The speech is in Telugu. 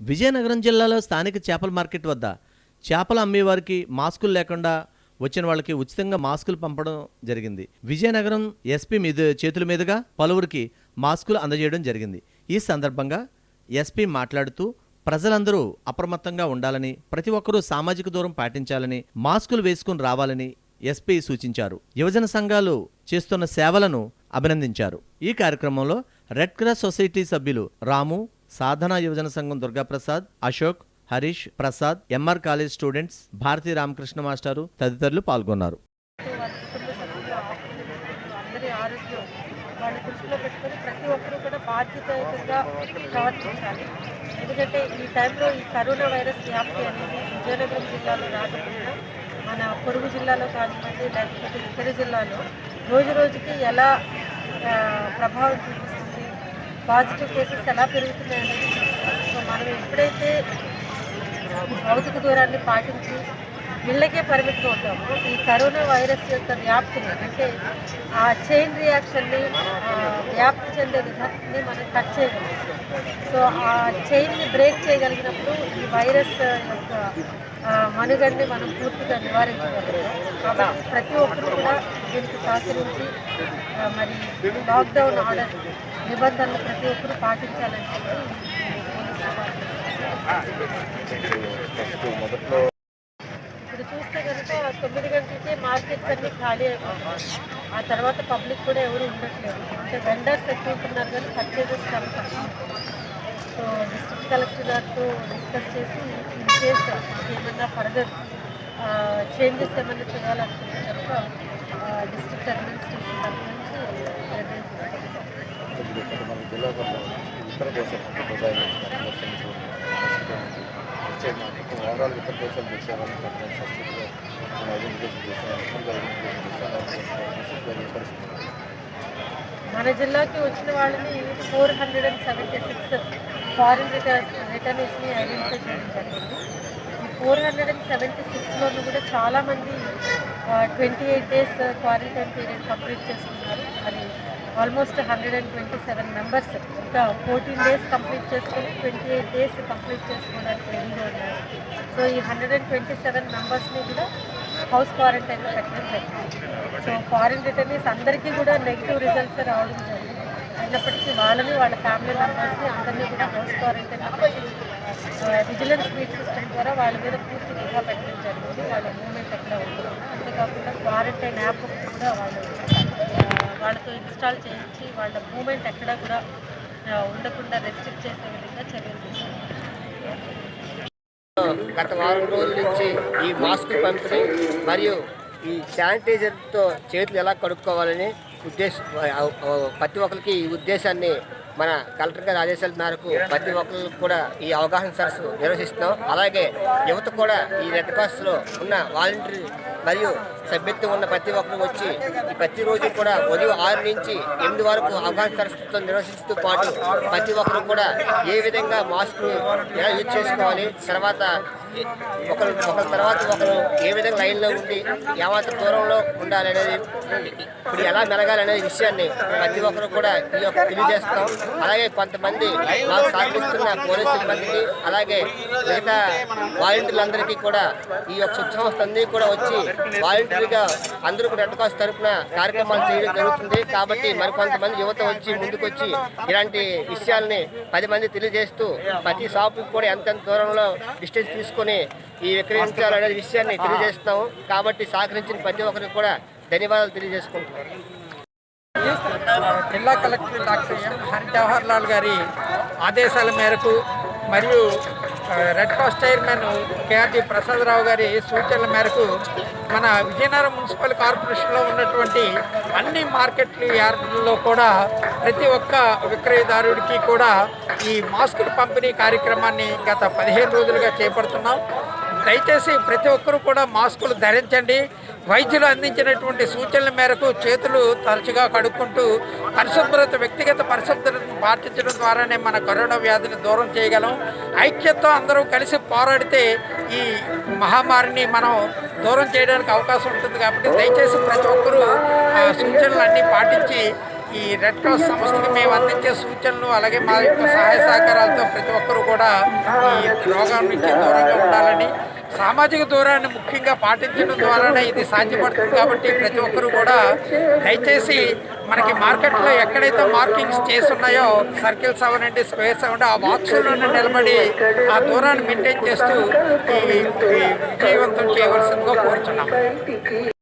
విజయనగరం జిల్లాలో స్థానిక చేపల మార్కెట్ వద్ద చేపలు అమ్మేవారికి మాస్కులు లేకుండా వచ్చిన వాళ్ళకి ఉచితంగా మాస్కులు పంపడం జరిగింది. విజయనగరం ఎస్పీ మీద చేతుల మీదుగా పలువురికి మాస్కులు అందజేయడం జరిగింది. ఈ సందర్భంగా ఎస్పీ మాట్లాడుతూ ప్రజలందరూ అప్రమత్తంగా ఉండాలని ప్రతి ఒక్కరూ సామాజిక దూరం పాటించాలని మాస్కులు వేసుకుని రావాలని ఎస్పీ సూచించారు. యువజన సంఘాలు చేస్తున్న సేవలను అభినందించారు. ఈ కార్యక్రమంలో రెడ్ క్రాస్ సొసైటీ సభ్యులు రాము సాధన యువజన సంఘం Durgaprasad Ashok Harish Prasad M R college students Bharati Ramakrishna మాస్టారు తదితరులు పాల్గొన్నారు. వారి దృష్టిలో పెట్టుకొని ప్రతి ఒక్కరూ కూడా బాధ్యతాయుతంగా ప్రవర్తించాలి. ఎందుకంటే ఈ టైంలో ఈ కరోనా వైరస్ వ్యాప్తి అనేది విజయనగరం జిల్లాలో రాకపోయినా మన పొరుగు జిల్లాలో కానివ్వండి లేకపోతే ఇతర జిల్లాలో రోజు రోజుకి ఎలా ప్రభావం చూపిస్తుంది పాజిటివ్ కేసెస్ ఎలా పెరుగుతున్నాయి సో మనం ఎప్పుడైతే భౌతిక దూరాన్ని పాటించి ఇళ్ళకే పరిమితం అవుతాము ఈ కరోనా వైరస్ యొక్క వ్యాప్తిని అంటే ఆ చైన్ రియాక్షన్ని వ్యాప్తి చెందే విధాన్ని మనం కట్ చేయగలం. సో ఆ చైన్ని బ్రేక్ చేయగలిగినప్పుడు ఈ వైరస్ యొక్క మనుగడ్ని మనం పూర్తిగా నివారించగలుగుతాం ప్రతి ఒక్కరు కూడా దీనికి సహకరించి మరి లాక్డౌన్ ఆర్డర్ నిబంధనలు ప్రతి ఒక్కరు పాటించాలని చెప్పి ఇప్పుడు చూస్తే కనుక తొమ్మిది గంటలకి మార్కెట్స్ అన్ని ఖాళీ అయిపోతాయి ఆ తర్వాత పబ్లిక్ కూడా ఎవరు ఉండట్లేదు. అంటే వెండర్స్ ఎక్కువ ఉంటున్నారు కానీ పర్చేజెస్ చాలా తక్కువ సో డిస్ట్రిక్ట్ కలెక్టర్ గారితో డిస్కస్ చేసి ఇన్ కేస్ ఏమన్నా ఫర్దర్ చేంజెస్ ఏమన్నా చేయాలనుకుంటే కనుక డిస్ట్రిక్ట్ అడ్మినిస్ట్రేషన్ తరఫు నుంచి నిర్ణయం తీసుకుంటాం. మన జిల్లాలో ఇతర దేశాలు దుబాయ్ నుంచి కానీ వచ్చే ఓవరాల్ ఇతర దేశాలు వచ్చే వాళ్ళని పెట్టడం మనం ఐడెంటిఫికేషన్ చేసాం ఐడెంటిఫికేషన్ చేసాం పరిస్థితి మన జిల్లాకి వచ్చిన వాళ్ళని four hundred and seventy six foreign return రిటర్నీస్ని identify చేయడం జరిగింది ఈ ఫోర్ హండ్రెడ్ అండ్ సెవెంటీ సిక్స్లోనూ కూడా చాలామంది twenty eight days quarantine period complete చేసుకున్నారు మరి almost hundred and twenty seven members ఇంకా ఫోర్టీన్ డేస్ కంప్లీట్ చేసుకొని ట్వంటీ ఎయిట్ డేస్ కంప్లీట్ చేసుకోవడానికి రెడీగా ఉన్నారు. సో ఈ హండ్రెడ్ అండ్ ట్వంటీ సెవెన్ మెంబర్స్ని కూడా హౌస్ క్వారంటైన్లో పెట్టడం జరిగింది. సో ఫారిన్ రిటర్నీస్ అందరికీ కూడా నెగిటివ్ రిజల్ట్స్ రావడం జరిగింది. అయినప్పటికీ వాళ్ళని వాళ్ళ ఫ్యామిలీ మెంబర్స్ని అందరినీ కూడా హౌస్ క్వారంటైన్లో విజిలెన్స్ మీట్ సిస్టమ్ ద్వారా వాళ్ళ మీద పూర్తి నిఘా పెట్టడం జరిగింది. వాళ్ళ మూమెంట్ ఎక్కడ ఉంటుంది అంతేకాకుండా క్వారంటైన్ యాప్ కూడా వాళ్ళు వాళ్ళతో ఇన్స్టాల్ చేయించి వాళ్ళ మూమెంట్ ఎక్కడ కూడా ఉండకుండా రెస్ట్రిక్ట్ చేసే విధంగా చర్యలు తీసుకున్నారు గత వారం రోజుల నుంచి ఈ మాస్క్ పంపిణీ మరియు ఈ శానిటైజర్తో చేతులు ఎలా కడుక్కోవాలని ఉద్దేశ ప్రతి ఒక్కరికి ఈ ఉద్దేశాన్ని మన కలెక్టర్ గారి ఆదేశాల మేరకు ప్రతి ఒక్కరికి కూడా ఈ అవగాహన సరస్సు నిర్వహిస్తున్నాం. అలాగే యువత కూడా ఈ రెడ్ క్రాస్లో ఉన్న వాలంటీర్ మరియు సభ్యత్వం ఉన్న ప్రతి ఒక్కరు వచ్చి ప్రతిరోజు కూడా ఉదయం ఆరు నుంచి ఎనిమిది వరకు అవగాహన నిర్వహిస్తూ పాటు ప్రతి ఒక్కరు కూడా ఏ విధంగా మాస్క్ ఎలా యూజ్ చేసుకోవాలి తర్వాత ఒకరు ఒకరి తర్వాత ఒకరు ఏ విధంగా లైన్లో ఉండి ఏమాత్రం దూరంలో ఉండాలి అనేది ఇప్పుడు ఎలా మెలగాలి అనే విషయాన్ని ప్రతి ఒక్కరు కూడా ఈ యొక్క తెలియజేస్తాం. అలాగే కొంతమంది మాకు సహకరిస్తున్న పోలీస్ సిబ్బందికి అలాగే మిగతా వాలంటీర్లందరికీ కూడా ఈ యొక్క స్వచ్ఛ సంస్థ కూడా వచ్చి వాలంటీర్గా అందరూ కూడా రెడ్ క్రాస్ తరపున కార్యక్రమాలు చేయడం జరుగుతుంది. కాబట్టి మరి కొంతమంది యువత వచ్చి ముందుకొచ్చి ఇలాంటి విషయాల్ని పది మంది తెలియజేస్తూ ప్రతి షాపుకి కూడా ఎంతెంత దూరంలో డిస్టెన్స్ తీసుకొని ఈ విక్రయించాలనే విషయాన్ని తెలియజేస్తున్నాము. కాబట్టి సహకరించిన ప్రతి ఒక్కరికి కూడా ధన్యవాదాలు తెలియజేసుకుంటున్నాను జిల్లా collector doctor M. Hari Jawahar Lal గారి ఆదేశాల మేరకు మరియు red cross chairman K R D Prasadarao గారి సూచనల మేరకు మన విజయనగరం మున్సిపల్ కార్పొరేషన్లో ఉన్నటువంటి అన్ని మార్కెట్లు యార్డుల్లో కూడా ప్రతి ఒక్క విక్రయదారుడికి కూడా ఈ మాస్కులు పంపిణీ కార్యక్రమాన్ని గత పదిహేను రోజులుగా చేపడుతున్నాం. దయచేసి ప్రతి ఒక్కరూ కూడా మాస్కులు ధరించండి. వైద్యులు అందించినటువంటి సూచనల మేరకు చేతులు తరచుగా కడుక్కుంటూ పరిశుభ్రత వ్యక్తిగత పరిశుభ్రత పాటించడం ద్వారానే మన కరోనా వ్యాధిని దూరం చేయగలం. ఐక్యతతో అందరూ కలిసి పోరాడితే ఈ మహమ్మారిని మనం దూరం చేయడానికి అవకాశం ఉంటుంది కాబట్టి దయచేసి ప్రతి ఒక్కరూ సూచనలన్నీ పాటించి ఈ రెడ్ క్రాస్ సంస్థకి మేము అందించే సూచనలు అలాగే మా యొక్క సహాయ సహకారాలతో ప్రతి ఒక్కరూ కూడా ఈ రోగం నుంచి దూరంగా ఉండాలని సామాజిక దూరాన్ని ముఖ్యంగా పాటించడం ద్వారానే ఇది సాధ్యపడుతుంది కాబట్టి ప్రతి ఒక్కరూ కూడా దయచేసి మనకి మార్కెట్లో ఎక్కడైతే మార్కింగ్స్ చేసి ఉన్నాయో సర్కిల్స్ అవనండి స్క్వేర్స్ అవ్వండి ఆ బాక్సుల్లోనే నిలబడి ఆ దూరాన్ని మెయింటైన్ చేస్తూ ఈ విజయవంతం చేయవలసిందిగా కోరుచున్నాం.